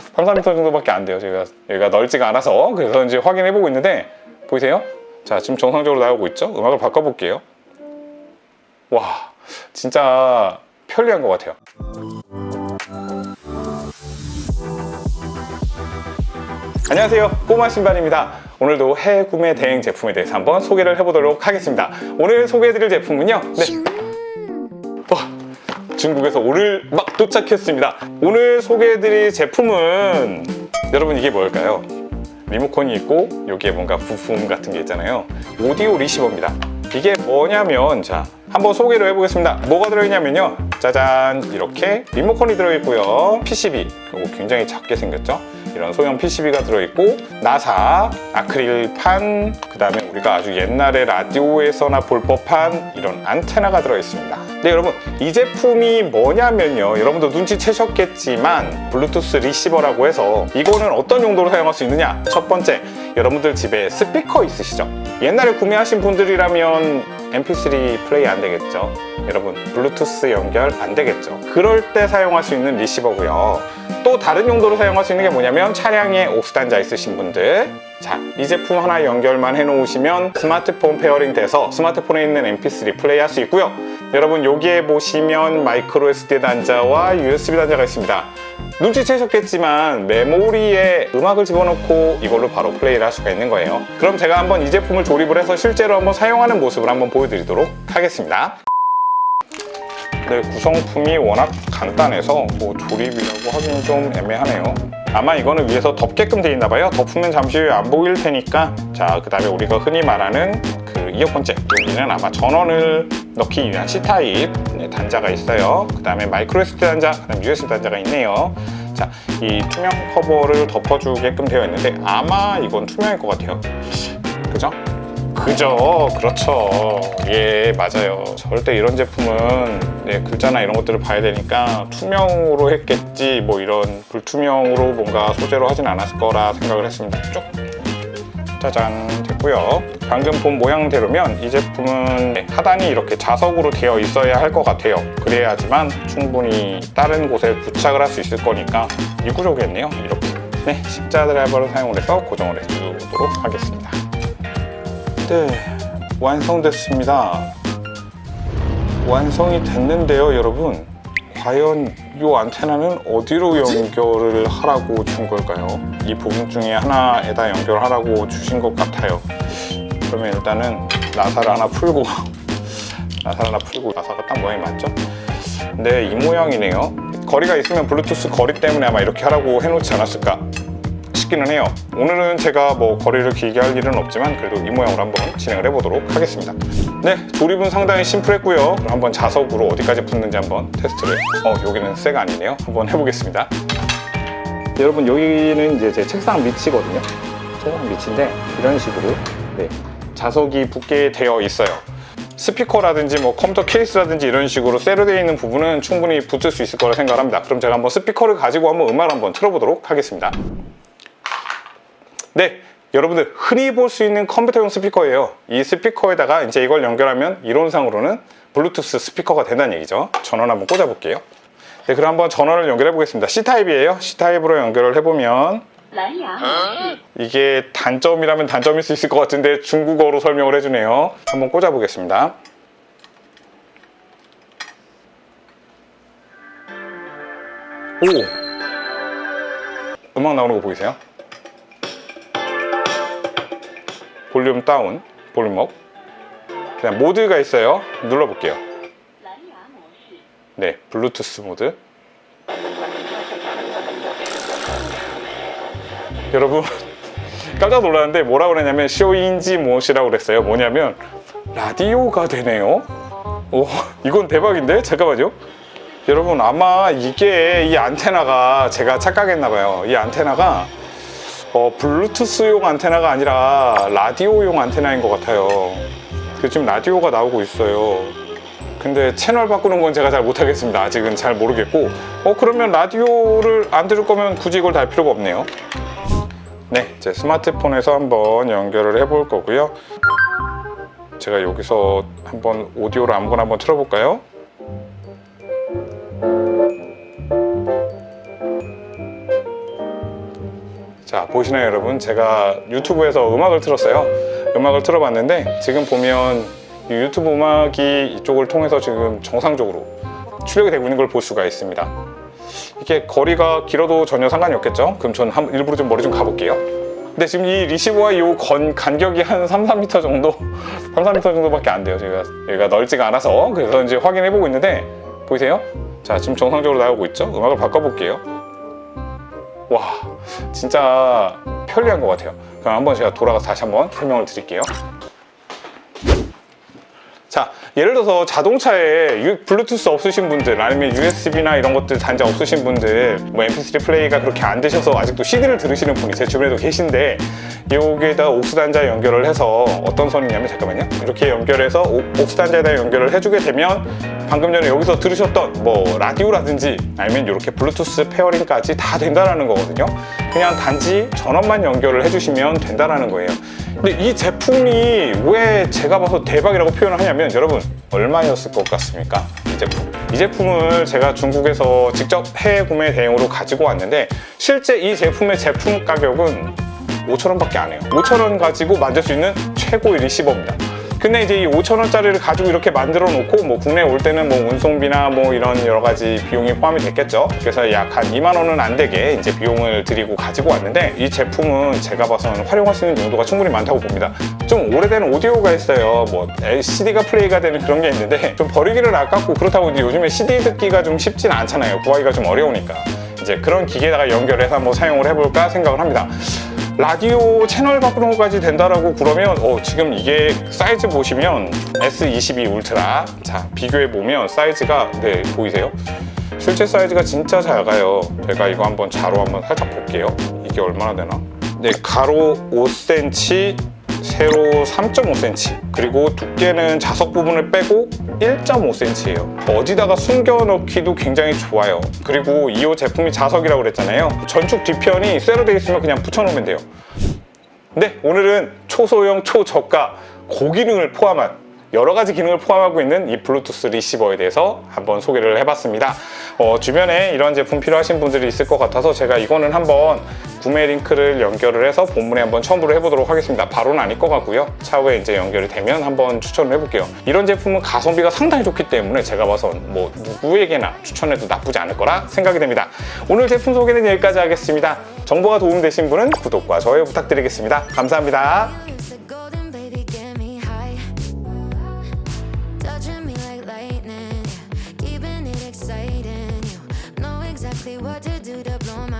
3, 4m 정도밖에 안 돼요. 제가 여기가 넓지가 않아서 그래서 이제 확인해 보고 있는데 보이세요? 자 지금 정상적으로 나오고 있죠? 음악을 바꿔볼게요. 와 진짜 편리한 것 같아요. 안녕하세요 꼬마 신발입니다 오늘도 해외 구매 대행 제품에 대해서 한번 소개를 해보도록 하겠습니다 오늘 소개해드릴 제품은요 네. 와, 중국에서 오늘 막 도착했습니다. 오늘 소개해드릴 제품은 여러분 이게 뭘까요? 리모컨이 있고 여기에 뭔가 부품 같은 게 있잖아요. 오디오 리시버입니다. 이게 뭐냐면 자 한번 소개를 해보겠습니다. 뭐가 들어있냐면요. 짜잔! 이렇게 리모컨이 들어있고요. PCB 그리고 굉장히 작게 생겼죠? 이런 소형 PCB가 들어있고 나사 아크릴판 그 다음에 우리가 아주 옛날에 라디오에서나 볼 법한 이런 안테나가 들어있습니다. 네 여러분. 이 제품이 뭐냐면요. 여러분도 눈치채셨겠지만 블루투스 리시버라고 해서 이거는 어떤 용도로 사용할 수 있느냐? 첫 번째 여러분들 집에 스피커 있으시죠? 옛날에 구매하신 분들이라면 mp3 플레이 안 되겠죠? 여러분 블루투스 연결 안 되겠죠? 그럴 때 사용할 수 있는 리시버고요. 또 다른 용도로 사용할 수 있는 게 뭐냐면 차량에 옥스 단자 있으신 분들. 자, 이 제품 하나 연결만 해 놓으시면 스마트폰 페어링 돼서 스마트폰에 있는 mp3 플레이 할 수 있고요 여러분 여기에 보시면 마이크로 SD 단자와 USB 단자가 있습니다. 눈치채셨겠지만 메모리에 음악을 집어넣고 이걸로 바로 플레이를 할 수가 있는 거예요. 그럼 제가 한번 이 제품을 조립을 해서 실제로 한번 사용하는 모습을 한번 보여드리도록 하겠습니다. 네, 구성품이 워낙 간단해서 뭐 조립이라고 하긴 좀 애매하네요. 아마 이거는 위에서 덮게끔 되어 있나 봐요. 덮으면 잠시 후에 안 보일 테니까. 자 그 다음에 우리가 흔히 말하는 그 이어폰잭 여기는 아마 전원을 넣기 위한 C타입 네, 단자가 있어요. 그 다음에 마이크로 SD 단자 그 다음에 USB 단자가 있네요. 자 이 투명 커버를 덮어주게끔 되어 있는데 아마 이건 투명일 것 같아요. 그죠? 그죠. 그렇죠. 예 맞아요. 절대 이런 제품은 네, 글자나 이런 것들을 봐야 되니까 투명으로 했겠지 뭐 이런 불투명으로 뭔가 소재로 하진 않았을 거라 생각을 했습니다. 쭉 짜잔 됐고요 방금 본 모양대로면 이 제품은 하단이 이렇게 자석으로 되어 있어야 할 것 같아요 그래야지만 충분히 다른 곳에 부착을 할 수 있을 거니까 이 구조겠네요 이렇게 네 십자 드라이버를 사용을 해서 고정을 해주도록 하겠습니다 네, 완성됐습니다. 완성이 됐는데요, 여러분. 과연 이 안테나는 어디로 연결을 하라고 준 걸까요? 이 부분 중에 하나에다 연결하라고 주신 것 같아요. 그러면 일단은 나사를 하나 풀고 나사를 하나 풀고 나사가 딱 모양이 맞죠? 근데 이 모양이네요. 거리가 있으면 블루투스 거리 때문에 아마 이렇게 하라고 해놓지 않았을까 싶기는 해요. 오늘은 제가 뭐 거리를 길게 할 일은 없지만 그래도 이 모양으로 한번 진행을 해보도록 하겠습니다. 네 조립은 상당히 심플했고요. 한번 자석으로 어디까지 붙는지 한번 테스트를. 어 여기는 쇠가 아니네요. 한번 해보겠습니다. 여러분 여기는 이제 제 책상 밑이거든요. 책상 밑인데 이런 식으로 네, 자석이 붙게 되어 있어요. 스피커라든지 뭐 컴퓨터 케이스라든지 이런 식으로 쇠로 되어 있는 부분은 충분히 붙을 수 있을 거라 생각합니다. 그럼 제가 한번 스피커를 가지고 한번 음악을 한번 틀어보도록 하겠습니다 네, 여러분들 흔히 볼 수 있는 컴퓨터용 스피커예요. 이 스피커에다가 이제 이걸 연결하면 이론상으로는 블루투스 스피커가 된다는 얘기죠. 전원 한번 꽂아볼게요. 네, 그럼 한번 전원을 연결해 보겠습니다. C타입이에요. C타입으로 연결을 해보면 이게 단점이라면 단점일 수 있을 것 같은데 중국어로 설명을 해주네요. 한번 꽂아보겠습니다. 오! 음악 나오는 거 보이세요? 볼륨 다운, 볼륨 업. 그냥 모드가 있어요. 눌러볼게요. 네, 블루투스 모드. 여러분 깜짝 놀랐는데 뭐라고 그랬냐면 쇼인지 무엇이라고 그랬어요. 뭐냐면 라디오가 되네요. 오 이건 대박인데? 잠깐만요. 여러분 아마 이게 이 안테나가 제가 착각했나 봐요. 이 안테나가 어, 블루투스용 안테나가 아니라 라디오용 안테나인 것 같아요. 그 지금 라디오가 나오고 있어요. 근데 채널 바꾸는 건 제가 잘 못하겠습니다. 아직은 잘 모르겠고. 어, 그러면 라디오를 안 들을 거면 굳이 이걸 달 필요가 없네요. 네, 제 스마트폰에서 한번 연결을 해볼 거고요. 제가 여기서 한번 오디오를 아무거나 한번 틀어볼까요? 자 보시나요 여러분? 제가 유튜브에서 음악을 틀었어요. 음악을 틀어봤는데 지금 보면 이 유튜브 음악이 이쪽을 통해서 지금 정상적으로 출력이 되고 있는 걸 볼 수가 있습니다. 이게 거리가 길어도 전혀 상관이 없겠죠? 그럼 저는 한, 일부러 좀 머리 좀 가볼게요. 근데 지금 이 리시버와 이 건, 간격이 한 3, 4m 정도 3, 4m 정도밖에 안 돼요. 제가 여기가 넓지가 않아서. 그래서 이제 확인해 보고 있는데 보이세요? 자 지금 정상적으로 나오고 있죠? 음악을 바꿔볼게요 와 진짜 편리한 것 같아요. 그럼 한번 제가 돌아가서 다시 한번 설명을 드릴게요. 자 예를 들어서 자동차에 유- 블루투스 없으신 분들 아니면 USB나 이런 것들 단자 없으신 분들 뭐 MP3 플레이가 그렇게 안 되셔서 아직도 CD를 들으시는 분이 제 주변에도 계신데 여기에다 옥스 단자 연결을 해서 어떤 선이냐면 잠깐만요. 이렇게 연결해서 오- 옥스 단자에다 연결을 해주게 되면 방금 전에 여기서 들으셨던 뭐 라디오라든지 아니면 이렇게 블루투스 페어링까지 다 된다라는 거거든요 그냥 단지 전원만 연결을 해주시면 된다라는 거예요. 근데 이 제품이 왜 제가 봐서 대박이라고 표현을 하냐면 여러분 얼마였을 것 같습니까? 이 제품. 이 제품을 제가 중국에서 직접 해외 구매 대행으로 가지고 왔는데 실제 이 제품의 제품 가격은 5,000원밖에 안 해요. 5,000원 가지고 만들 수 있는 최고의 리시버입니다 근데 이제 이 5,000원짜리를 가지고 이렇게 만들어 놓고 뭐 국내에 올 때는 뭐 운송비나 뭐 이런 여러 가지 비용이 포함이 됐겠죠. 그래서 약 한 2만 원은 안 되게 이제 비용을 들이고 가지고 왔는데 이 제품은 제가 봐서는 활용할 수 있는 용도가 충분히 많다고 봅니다. 좀 오래된 오디오가 있어요. 뭐 CD가 플레이가 되는 그런 게 있는데 좀 버리기를 아깝고 그렇다고 이제 요즘에 CD 듣기가 좀 쉽진 않잖아요. 구하기가 좀 어려우니까. 이제 그런 기계에다가 연결해서 한번 사용을 해볼까 생각을 합니다. 라디오 채널 바꾸는것까지 된다라고 그러면 어, 지금 이게 사이즈 보시면 S22 울트라 자 비교해 보면 사이즈가 네 보이세요? 실제 사이즈가 진짜 작아요. 제가 이거 한번 자로 한번 살짝 볼게요. 이게 얼마나 되나? 네 가로 5cm, 세로 3.5cm 그리고 두께는 자석 부분을 빼고 1.5cm예요. 어디다가 숨겨놓기도 굉장히 좋아요. 그리고 이 제품이 자석이라고 그랬잖아요. 전축 뒤편이 쇠로 되어 있으면 그냥 붙여놓으면 돼요. 네, 오늘은 초소형, 초저가, 고기능을 포함한 여러 가지 기능을 포함하고 있는 이 블루투스 리시버에 대해서 한번 소개를 해봤습니다. 어, 주변에 이런 제품 필요하신 분들이 있을 것 같아서 제가 이거는 한번 구매 링크를 연결을 해서 본문에 한번 첨부를 해보도록 하겠습니다. 바로는 아닐 것 같고요. 차후에 이제 연결이 되면 한번 추천을 해볼게요. 이런 제품은 가성비가 상당히 좋기 때문에 제가 봐선 뭐 누구에게나 추천해도 나쁘지 않을 거라 생각이 됩니다. 오늘 제품 소개는 여기까지 하겠습니다. 정보가 도움되신 분은 구독과 좋아요 부탁드리겠습니다. 감사합니다.